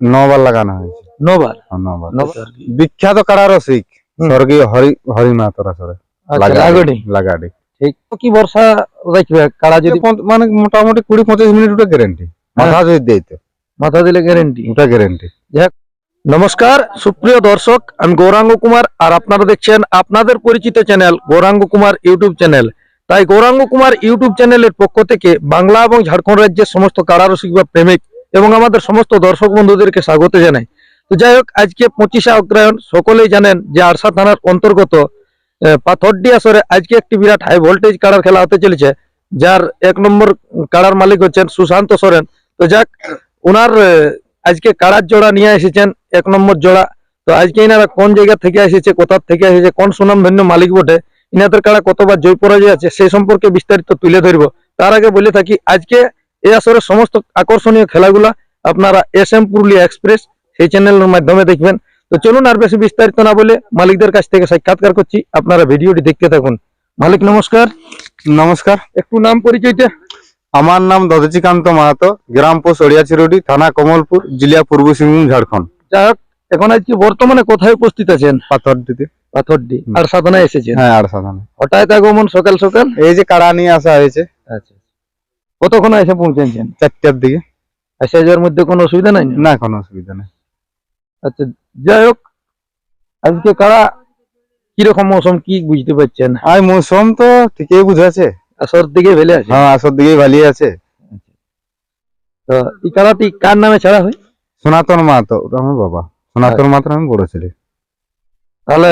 নবার লাগানো হয়েছে নবার? হ্যাঁ, নবার। নবার। বিখ্যাত কাড়া রসিক স্বর্গীয় হরি হরি মাহাতোর আসরে আচ্ছা, লাগাডি। লাগাডি। ঠিক। তো কি বর্ষা রাখবে কাড়া যদি মানে মোটামুটি কুড়ি পঁচিশ মিনিট ওটা গ্যারেন্টি মাথা যদি দিতে মাথা দিলে গ্যারেন্টি ওটা গ্যারেন্টি নমস্কার সুপ্রিয় দর্শক আমি গৌরাঙ্গ কুমার আর আপনারা দেখছেন আপনাদের পরিচিত channel Gauranga Kumar YouTube channel তাই গৌরাঙ্গ কুমার ইউটিউব চ্যানেলের পক্ষ থেকে বাংলা এবং ঝাড়খণ্ড রাজ্যের সমস্ত কারারসিক বা প্রেমিক এবং আমাদের সমস্ত দর্শক বন্ধুদেরকে স্বাগত জানাই। তো যাই হোক, আজকে পঁচিশে অগ্রায়ণ সকলেই জানেন যে আরসা থানার অন্তর্গত পাথরডি আসরে আজকে একটি বিরাট হাই ভোল্টেজ কাড়ার খেলা হতে চলেছে, যার এক নম্বর কাড়ার মালিক হচ্ছেন সুশান্ত সোরেন। তো যাক ওনার আজকে কাড়ার জোড়া নিয়ে এসেছেন, এক নম্বর জোড়া। তো আজকে ইনারা কোন জায়গা থেকে এসেছে, কোথা থেকে এসেছে, কোন সুনামধন্য মালিক বটে, ইনাদের কাড়া কতবার জয় পরাজয় আছে সেই সম্পর্কে বিস্তারিত তুলে ধরবো। তার আগে বলে থাকি, আজকে এই আসরের সমস্ত আকর্ষণীয় খেলাগুলা আপনারা এস এম পুরুলিয়া এক্সপ্রেস সেই চ্যানেলের মাধ্যমে দেখবেন। তো চলুন আর বেশি বিস্তারিত না বলে মালিকদের কাছ থেকে সাক্ষাৎকার করছি। আপনারা ভিডিওটি দেখতে থাকুন। মালিক নমস্কার। নমস্কার। একটু নাম পরিচয়টা আমার নাম দধচিকান্ত মাহাতো গ্রাম পোস্ট ওড়িয়াচিরুডি থানা কমলপুর জেলা পূর্ব সিংভূম ঝাড়খণ্ড। যাই হোক এখন আজকে বর্তমানে কোথায় উপস্থিত আছেন? পাথরডিতে। পাথরডি। আর সাধনায় এসেছেন? হ্যাঁ আর সাধনা হঠাৎ আগমন সকাল সকাল? এই যে কাড়া নিয়ে আসা হয়েছে। আচ্ছা। কতক্ষণ এসে পৌঁছেছেন? চারটার দিকে। আসা যাওয়ার মধ্যে কোনো অসুবিধা নাই? না? কোনো অসুবিধা নেই। আচ্ছা যাই হোক আজকে কারা কীরকম মৌসুম কি বুঝতে পারছেন? আর মৌসুম তো ঠিকই বুঝাছে। আসর দিকে ভেলে আছে? হ্যাঁ আসর দিকেই ভালিয়ে আছে। তো এই কারাটি কার নামে ছাড়া হয়? সনাতন মাহাতো ওটা আমার বাবা। সনাতন মাহাতো আমি বড় ছেলে। তাহলে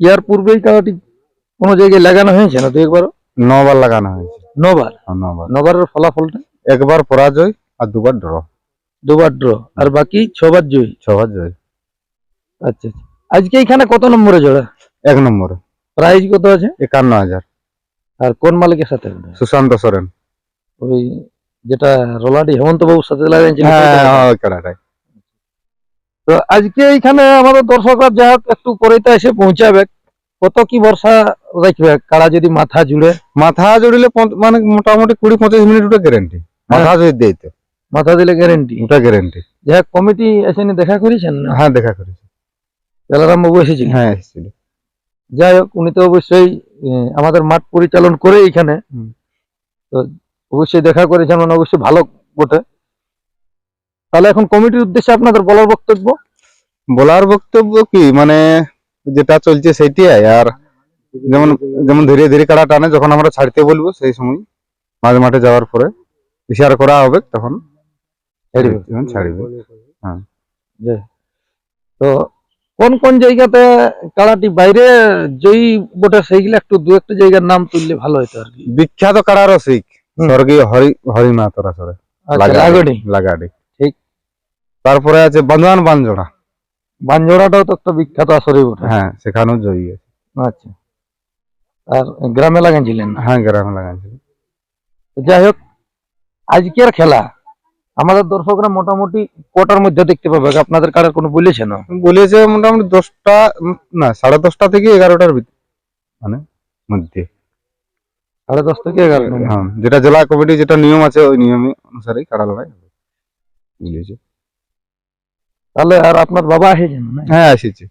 ইয়ার পূর্বে এই কারাটি কোনো জায়গায় লাগানো হয়েছে না দু একবার নবার লাগানো হয়েছে। নবার? হ্যাঁ, নবার। নবারের ফলাফলটা? একবার পরাজয় আর দুবার ড্র দুবার ড্র আর বাকি ছবার জয়ী? ছবার জয়। আচ্ছা আচ্ছা। আজকে এখানে কত নম্বরে জোড়া? এক নম্বরে। প্রাইজ কত আছে? একান্ন হাজার। আর কোন মালিকের সাথে? সুশান্ত সোরেন। ওই যেটা রোলাডি হেমন্ত বাবুর সাথে হ্যাঁ? হ্যাঁ, তো আজকে এখানে আমাদের দর্শকরা যা হোক একটু পরেতে এসে পৌঁছাবে। কত কি বর্ষা রাখবে কারা যদি মাথা জুড়ে? মাথা জড়িলে মানে মোটামুটি কুড়ি পঁচিশ মিনিট ওটা গ্যারেন্টি মাথা যদি দিতে মাথা দিলে গ্যারেন্টি ওটা গ্যারেন্টি যা হোক কমিটি এসে নি দেখা করেছেন না? হ্যাঁ দেখা করেছি। বেলারাম বাবু এসেছিল হ্যাঁ এসেছিল। যাই হোক উনি তো অবশ্যই আমাদের মাঠ পরিচালন করে এখানে তো অবশ্যই দেখা করেছেন উনি অবশ্যই ভালো বটে। তাহলে এখন কমিটির উদ্দেশ্যে আপনাদের বলার বক্তব্য? বলার বক্তব্য কি? মানে যেটা চলছে সেইটাই আর যেমন যেমন ধীরে ধীরে কাড়া টানে যখন আমরা ছাড়তে বলব সেই সময় মাঝে মাঠে যাওয়ার পরে ইশারা করা হবে তখন ছাড়বে। তখন তো কোন কোন জায়গাতে কাড়াটি বাইরে জয়ী বটে সেইগুলো একটু দু একটা জায়গার নাম তুললে ভালো হতো আর কি। বিখ্যাত কাড়া রসিক। স্বর্গীয় হরি হরি মাহাতোর আচ্ছা, লাগাডি লাগাডি। ঠিক। তারপরে আছে বান্দোয়ান বানজোড়া বানজোড়াটাও তো একটা বিখ্যাত আসরেই বটে। হ্যাঁ সেখানেও জয়ী আছে আচ্ছা। আর গ্রামে লাগাইছিলেন হ্যাঁ গ্রামে লাগাইছে তো যাই হোক আজকের খেলা আমাদের দর্শকরা মোটামুটি কটার মধ্যে দেখতে পাবে। আপনাদের কারার কোনো বলেছে না? বলেছে মোটামুটি দশটা না সাড়ে দশটা থেকে এগারোটার ভিতরে মানে মধ্যে। সাড়ে দশ থেকে এগারো হ্যাঁ যেটা জেলা কমিটি যেটা নিয়ম আছে ওই নিয়মে অনুসারেই কাড়া লড়াই হবে। বলেছে। তাহলে আর আপনার বাবা এসেছেন হ্যাঁ এসেছে।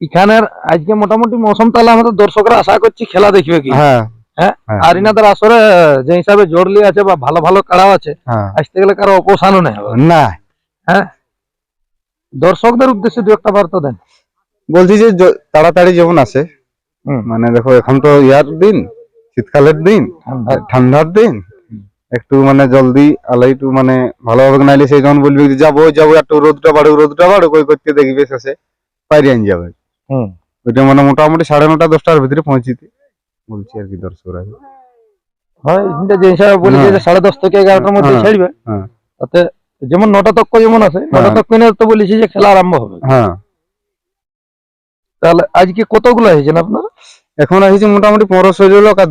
এখানের আজকে মোটামুটি মৌসুম তাহলে আমাদের দর্শকরা আশা করছি খেলা দেখবে কি? হ্যাঁ। হ্যাঁ? হ্যাঁ। আর ইনাদের আসরে যে হিসাবে জোরলি আছে বা ভালো ভালো কাড়াও আছে হ্যাঁ। আসতে গেলে কারও অপসানও নেই। না। দর্শকদের উদ্দেশ্যে দু একটা বার্তা দেন। বলছি যে তাড়াতাড়ি যেমন আসে। মানে দেখো এখন তো ইয়ার দিন শীতকালের দিন ঠান্ডার দিন। একটু মানে জলদি আলাই একটু মানে ভালোভাবে নাইলে সেই যখন বলবি যাব যাব একটু রোদটা বাড়ুক রোদটা বাড়ুক ওই করতে দেখবি শেষে পাইরে আন যাবে হুম। ওইটা মানে মোটামুটি সাড়ে নটা দশটার ভিতরে পৌঁছিতে বলছি আর কি দর্শকরা হয় কিন্তু যে হিসাবে বলেছে হ্যাঁ। যে সাড়ে দশ থেকে এগারোটার মধ্যে হ্যাঁ। ছাড়বে হ্যাঁ। তাতে যেমন নটা তক্ক যেমন আছে নটা। তক্ক তো বলেছি যে খেলা আরম্ভ হবে হ্যাঁ তাহলে আজকে কতগুলো হয়েছেন আপনার এখন আসছে মোটামুটি পনেরো ষোলো লোক আর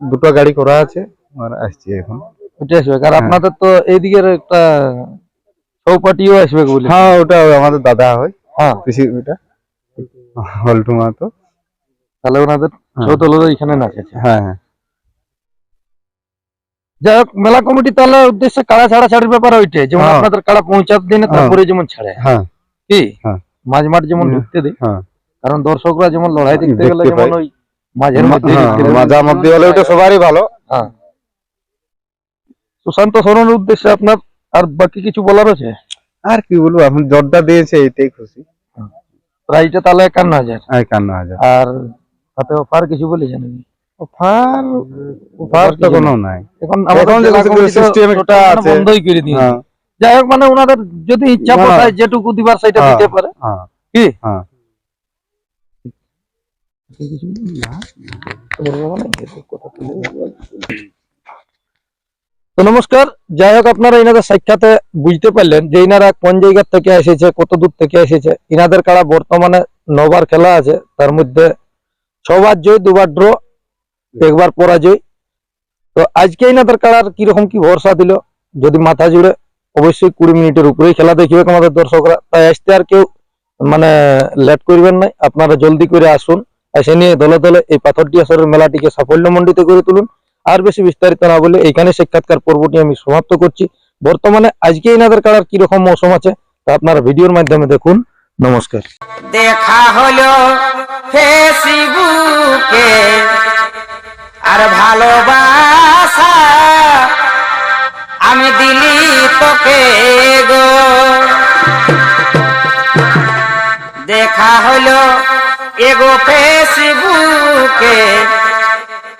দুটো গাড়ি করা আছে আর আসছে এখন ওটা আসবে কারণ হ্যাঁ। আপনাদের তো এইদিকের একটা চৌপাটিও আসবে বলে। হ্যাঁ ওটা আমাদের দাদা হয়। হ্যাঁ। কৃষি ওটা হল্টু মাহাতো তাহলে ওনাদের হ্যাঁ। এখানে নাচেছে হ্যাঁ হ্যাঁ। যাই হোক মেলা কমিটি তাহলে উদ্দেশ্যে কাড়া ছাড়া ছাড়ির ব্যাপার ওইটে যেমন। আপনাদের কাড়া পৌঁছাতে দিনে। তারপরে যেমন ছাড়ে। হ্যাঁ। কি? হ্যাঁ। মাঝ মাঠ যেমন ঢুকতে দেয় কারণ দর্শকরা যেমন লড়াই দেখতে গেলে যেমন ওই মাঝের মধ্যে। মাঝামাঝি হলে ওটা সবারই ভালো। হ্যাঁ। সুশান্ত সরণের উদ্দেশ্যে আপনার আর বাকি কিছু বলার আছে? আর কি বলব এখন জটটা দিয়েছে এইটাই খুশি। প্রাইসটা তাহলে একান্ন হাজার। একান্ন হাজার। আর সাথে অফার কিছু বলেছেন নাকি? অফার অফার তো কোনো নাই। এখন আমাদের কিছু মানে আছে। বন্ধই করে দিয়েছে। হ্যাঁ। যাই হোক মানে ওনাদের যদি ইচ্ছা না, না। যেটুকু দিবার সেটা হ্যাঁ। দিতে পারে। হ্যাঁ। কি? হ্যাঁ। তো নমস্কার যাই হোক আপনারা এনাদের সাক্ষাতে বুঝতে পারলেন যে এনারা কোন জায়গা থেকে এসেছে, কত দূর থেকে এসেছে। এনাদের কারা বর্তমানে নবার খেলা আছে, তার মধ্যে ছবার জয়, দুবার ড্র একবার পরাজয়। তো আজকে এনাদের কারার কীরকম কি ভরসা দিল? যদি মাথা জুড়ে, অবশ্যই কুড়ি মিনিটের উপরেই খেলা দেখবে আমাদের দর্শকরা। তাই আসতে আর কেউ মানে লেট করবেন না। আপনারা জলদি করে আসুন, এসে নিয়ে দলে দলে এই পাথরটি আসরের মেলাটিকে সাফল্য সাফল্যমণ্ডিত করে তুলুন। আর বেশি বিস্তারিত না বলে এইখানে সাক্ষাৎকার পর্বটি আমি সমাপ্ত করছি। বর্তমানে আজকে এনাদের কারার কীরকম মৌসুম আছে তা আপনারা ভিডিওর মাধ্যমে দেখুন। নমস্কার। দেখা হলো ফেসবুকে, আর ভালোবাসা আমি দিলি তোকে গো। দেখা হলো এগো ফেসবুকে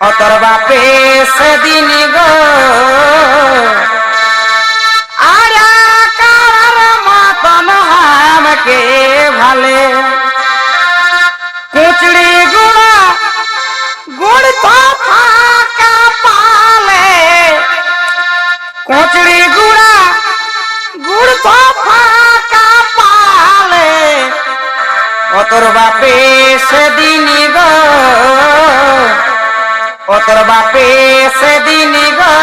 অতর বাপে সেদিন গো। আর কার মতন হামকে ভালে। কুচড়ি গুড়া, গুড় তো ফাঁকা পালে। কুচড়ি গুড়া, গুড় তো ফাঁকা পালে। অতর বাপে সেদিন গো। অতর বাপে সেদিন গো